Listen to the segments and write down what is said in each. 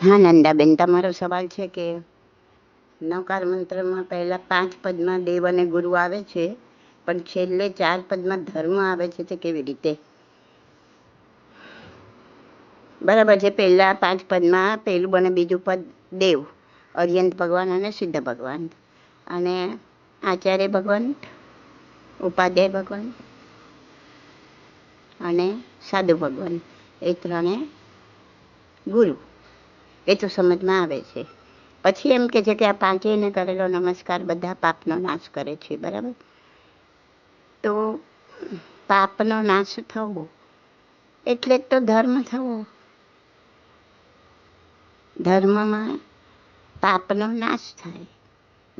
હા, નંદાબેન, તમારો સવાલ છે કે નવકાર મંત્રમાં પહેલા પાંચ પદમાં દેવ અને ગુરુ આવે છે, પણ છેલ્લે ચાર પદમાં ધર્મ આવે છે તે કેવી રીતે? બરાબર છે, પહેલા પાંચ પદમાં પહેલું અને બીજું પદ દેવ, અર્યંત ભગવાન અને સિદ્ધ ભગવાન. અને આચાર્ય ભગવાન, ઉપાધ્યાય ભગવાન અને સાધુ ભગવાન, એ ત્રણે ગુરુ. એ તો સમજમાં આવે છે. પછી એમ કે છે કે આ પાંચેયને કરેલો નમસ્કાર બધા પાપનો નાશ કરે છે, બરાબર? તો પાપનો નાશ થવો એટલે તો ધર્મ થવો. ધર્મમાં પાપનો નાશ થાય.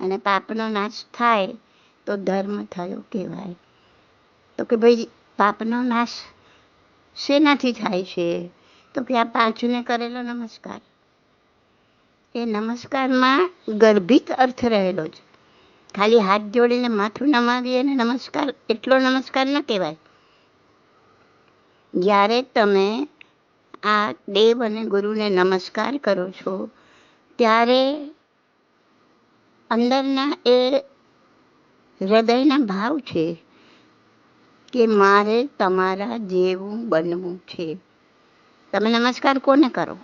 અને પાપનો નાશ થાય તો ધર્મ થયો કહેવાય. તો કે ભાઈ પાપનો નાશ શેનાથી થાય છે? તો કે આ પાંચને કરેલો નમસ્કાર. એ નમસ્કારમાં ગર્ભિત અર્થ રહેલો છે ખાલી હાથ જોડીને માથું નમાવી અને નમસ્કાર, એટલો નમસ્કાર ન કહેવાય. જ્યારે તમે આ દેવ અને ગુરુને નમસ્કાર કરો છો, ત્યારે અંદરના એ હૃદયના ભાવ છે કે મારે તમારા જેવું બનવું છે. તમે નમસ્કાર કોને કરો?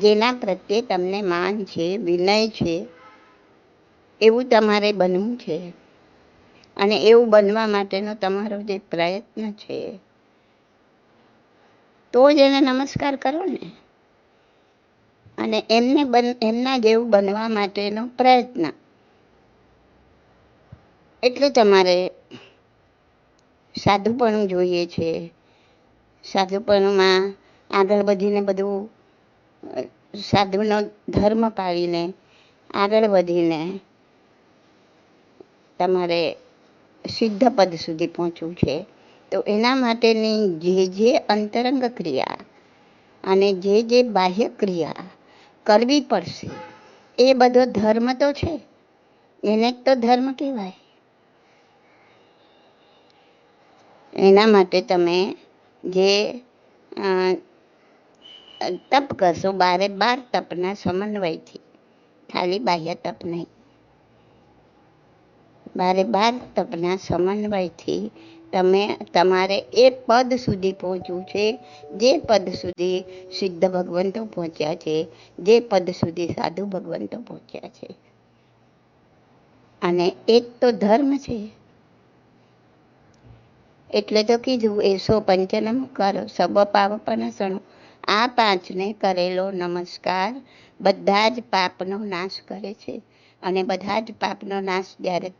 જેના પ્રત્યે તમને માન છે, વિનય છે, એવું તમારે બનવું છે. અને એવું બનવા માટેનો તમારો જે પ્રયત્ન છે. તો જ એને નમસ્કાર કરો ને. અને એમને બન, એમના જેવું બનવા માટેનો પ્રયત્ન. એટલે તમારે સાધુપણું જોઈએ છે. સાધુપણુંમાં આગળ વધીને બધું સાધુનો ધર્મ પાળીને આગળ વધીને તમારે સિદ્ધ પદ સુધી પહોંચવું છે. તો એના માટેની જે જે અંતરંગ ક્રિયા અને જે જે બાહ્ય ક્રિયા કરવી પડશે, એ બધો ધર્મ તો છે. એને તો ધર્મ કહેવાય. એના માટે તમે જે તપ કરશો, બારે બાર તપના સમન્વયથી. ખાલી બાહ્ય તપ નહીં. બારે બાર તપના સમન્વયથી તમે, તમારે એ પદ સુધી પહોંચવું છે, જે પદ સુધી સિદ્ધ ભગવંતો પહોંચ્યા છે, જે પદ સુધી સાધુ ભગવંતો પહોંચ્યા છે. અને એ તો ધર્મ છે. એટલે તો કીધું, એસો પંચનમ કરો, સબ પાવપનસણો આ પાંચને કરેલો નમસ્કાર બધા જ પાપનો નાશ કરે છે અને બધા જ પાપનો નાશ જ્યારે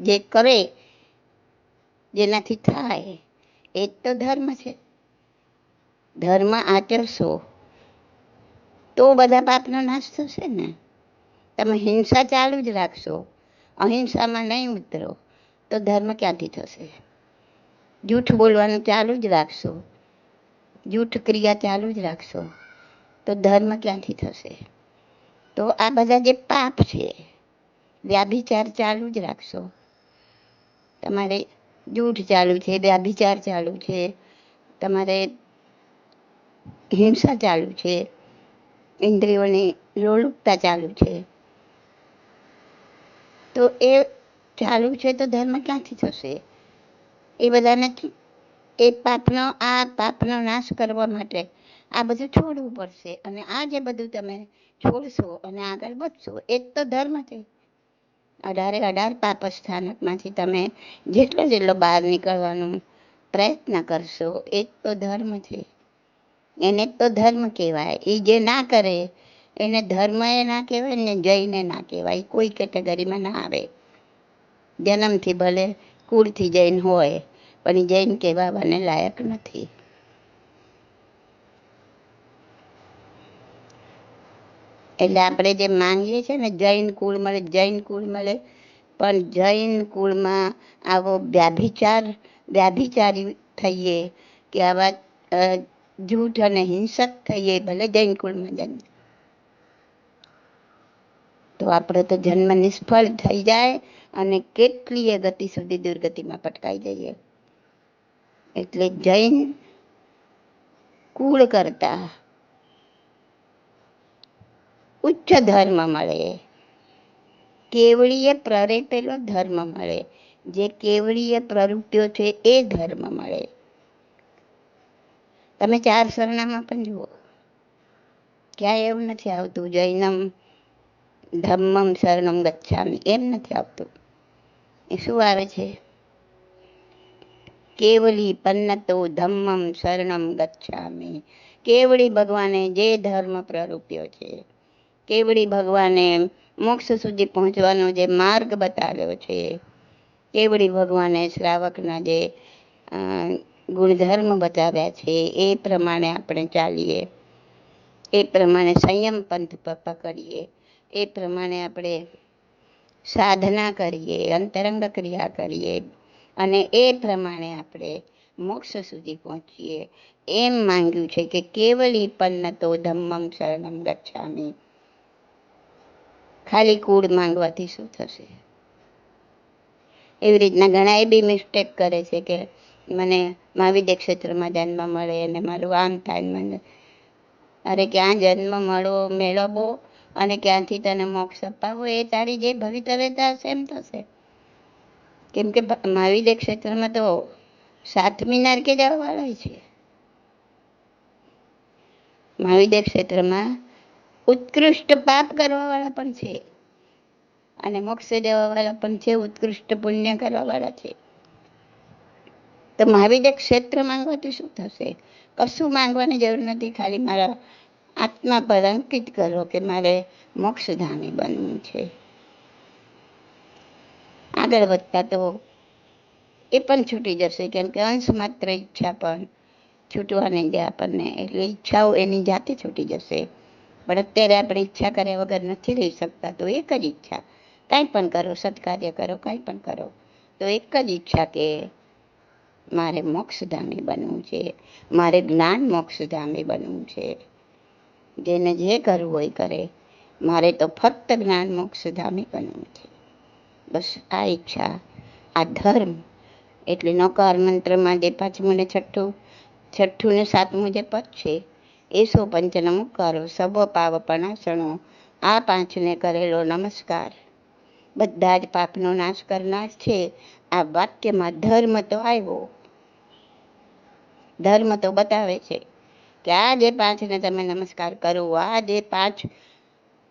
જે કરે, જેનાથી થાય, એ જ તો ધર્મ છે. ધર્મ આચરશો તો બધા પાપનો નાશ થશે ને. તમે હિંસા ચાલુ જ રાખશો, અહિંસામાં નહીં ઉતરો તો ધર્મ ક્યાંથી થશે? જૂઠ બોલવાનું ચાલુ જ રાખશો જૂઠ ક્રિયા ચાલુ જ રાખશો. તો ધર્મ ક્યાંથી થશે? તો આ બધા જે પાપ છે, વ્યાભિચાર ચાલુ જ રાખશો. તમારે જૂઠ ચાલુ છે, વ્યાભિચાર ચાલુ છે, તમારે હિંસા ચાલુ છે, ઇન્દ્રિયોની લોલુપતા ચાલુ છે. તો એ ચાલુ છે તો ધર્મ ક્યાંથી થશે? એ બધાને એ પાપનો, આ પાપનો નાશ કરવા માટે આ બધું છોડવું પડશે. અને આ જે બધું તમે છોડશો અને આગળ વધશો એ જ તો ધર્મ છે. અઢારે અઢાર પાપ સ્થાનકમાંથી તમે જેટલો જેટલો બહાર નીકળવાનો પ્રયત્ન કરશો એ તો ધર્મ છે. એને તો ધર્મ કહેવાય. એ જે ના કરે, એને ધર્મ એ ના કહેવાય ને જઈને ના કહેવાય. કોઈ કેટેગરીમાં ના આવે. જન્મથી ભલે કુળથી જૈન હોય પણ જૈન કહેવાને લાયક નથી. એટલે આપણે જે માંગીએ છીએ ને, જૈન કુળ મળે, જૈન કુળ મળે, પણ જૈન કુળમાં આવો વ્યાભિચાર, વ્યાભિચારી થઈએ કે આવા જૂઠ અને હિંસક થઈએ, ભલે જૈન કુળમાં જન્મ તો આપણે તો જન્મ નિષ્ફળ થઈ જાય અને કેટલીય ગતિ સુધી દુર્ગતિમાં પટકાઈ જઈએ. એટલે જૈન કુળ કરતા ઉચ્ચ ધર્મ મળે. કેવળીએ પ્રરેપેલો ધર્મ મળે. જે કેવળીય પ્રવૃત્તિઓ છે એ ધર્મ મળે. તમે ચાર સરનામાં પણ જુઓ. ક્યાંય એવું નથી આવતું. જૈનમ, ધમ્મમ, શરણમ, ગચ્છામી. એમ નથી આવતું. એ શું આવે છે? કેવલી પન્નતો ધમ્મમ શરણમ ગચ્છામી. કેવળી ભગવાને જે ધર્મ પ્રરૂપ્યો છે, કેવળી ભગવાને મોક્ષ સુધી પહોંચવાનો જે માર્ગ બતાવ્યો છે, કેવળી ભગવાને શ્રાવકના જે ગુણધર્મ બતાવ્યા છે, એ પ્રમાણે આપણે ચાલીએ, એ પ્રમાણે સંયમ પંથ પકડીએ, એ પ્રમાણે આપણે સાધના કરીએ, અંતરંગ ક્રિયા કરીએ અને એ પ્રમાણે આપણે મોક્ષ સુધી પહોંચીએ. એમ માંગ્યું છે કે કેવલી પન્નતો ધમ્મમ શરણમ ગચ્છામી. ખાલી કુળ માંગવાથી શું થશે? એવી રીતના ઘણા બી મિસ્ટેક કરે છે કે મને મહાવિદ્ય ક્ષેત્રમાં જન્મ મળે અને મારું આમ થાય મને. અરે ક્યાં જન્મ મળો, મેળવવો અને ક્યાંથી તને મોક્ષ અપાવો એ તારી જે ભવિતવ્યતા હશે એમ થશે. કેમ કે મહાવીર ક્ષેત્રમાં તો સાતમી નારકે જવાવાળા છે. મહાવીર ક્ષેત્રમાં ઉત્કૃષ્ટ પાપ કરવાવાળા પણ છે. અને મોક્ષે જવાવાળા પણ છે, ઉત્કૃષ્ટ પુણ્ય કરવાવાળા છે. તો મહાવીર ક્ષેત્ર માંગવાથી શું થશે? કશું માંગવાની જરૂર નથી, ખાલી મારા આત્મા પર અંકિત કરો કે મારે મોક્ષધામી બનવું છે. આગળ વધતા તો એ પણ છૂટી જશે, કેમ કે અંશ માત્ર ઈચ્છા પણ છૂટવાની દે આપણને. એટલે ઈચ્છાઓ એની જાતે છૂટી જશે. પણ અત્યારે આપણે ઈચ્છા કર્યા વગર નથી રહી શકતા, તો એક જ ઈચ્છા. કાંઈ પણ કરો, સત્કાર્ય કરો, કાંઈ પણ કરો. તો એક જ ઈચ્છા કે મારે મોક્ષધામી બનવું છે. મારે જ્ઞાન મોક્ષધામી બનવું છે. જેને જે કરવું હોય કરે. મારે તો ફક્ત જ્ઞાન મોક્ષધામી બનવું છે. બસ આ ઈચ્છા, આ ધર્મ. એટલે નકાર મંત્રમાં જે પાંચમું ને છઠ્ઠું છઠ્ઠું ને સાતમું જે પદ છે એસો પંચનમ કરો સબ પાવપણાસણો આ પાંચને કરેલો નમસ્કાર. બધા જ પાપનો નાશ કરનાર છે. આ વાક્યમાં ધર્મ તો આવ્યો. ધર્મ તો બતાવે છે કે આ જે પાંચને તમે નમસ્કાર કરો, આ જે પાંચ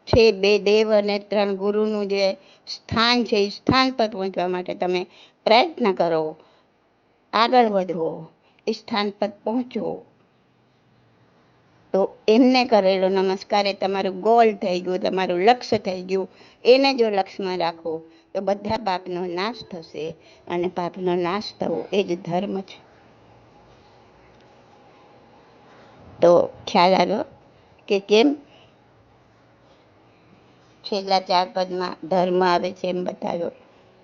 છે, બે દેવ અને ત્રણ ગુરુનું જે સ્થાન છે, એ સ્થાન પર પહોંચવા માટે તમે પ્રયત્ન કરો. આગળ વધો, એ સ્થાન પર પહોંચો. તો એમને કરેલો નમસ્કાર એ તમારું ગોલ થઈ ગયું, તમારું લક્ષ્ય થઈ ગયું. એને જો લક્ષ્યમાં રાખો, તો બધા પાપનો નાશ થશે અને પાપનો નાશ થવો એ જ ધર્મ છે. તો ખ્યાલ આવ્યો કે કેમ? છેલ્લા ચાર પદમાં ધર્મ આવે છે એમ બતાવ્યો.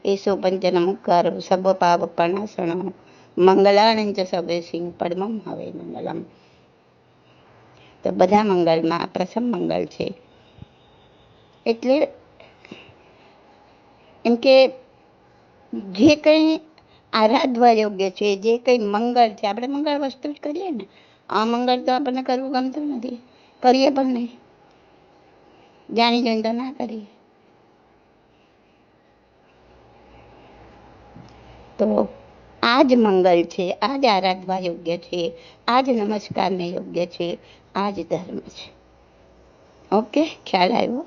એસો પંચન મુખારો સબ પાપ પણાસણો મંગલાણંચ સબે સિંહ પડમમ હવે મંગલમ. તો બધા મંગલમાં પ્રથમ મંગલ છે. એટલે એમ કે જે કંઈ આરાધવા યોગ્ય છે, જે કંઈ મંગળ છે, આપણે મંગળ વસ્તુ જ કરીએ ને. આ મંગળ તો આપણને કરવું ગમતું નથી. કરીએ પણ નહીં. જાણી જોઈને તો ના કરીએ. તો આ જ મંગલ છે આ જ આરાધવા યોગ્ય છે આ જ નમસ્કારને યોગ્ય છે આ જ ધર્મ છે. ઓકે, ખ્યાલ આવ્યો?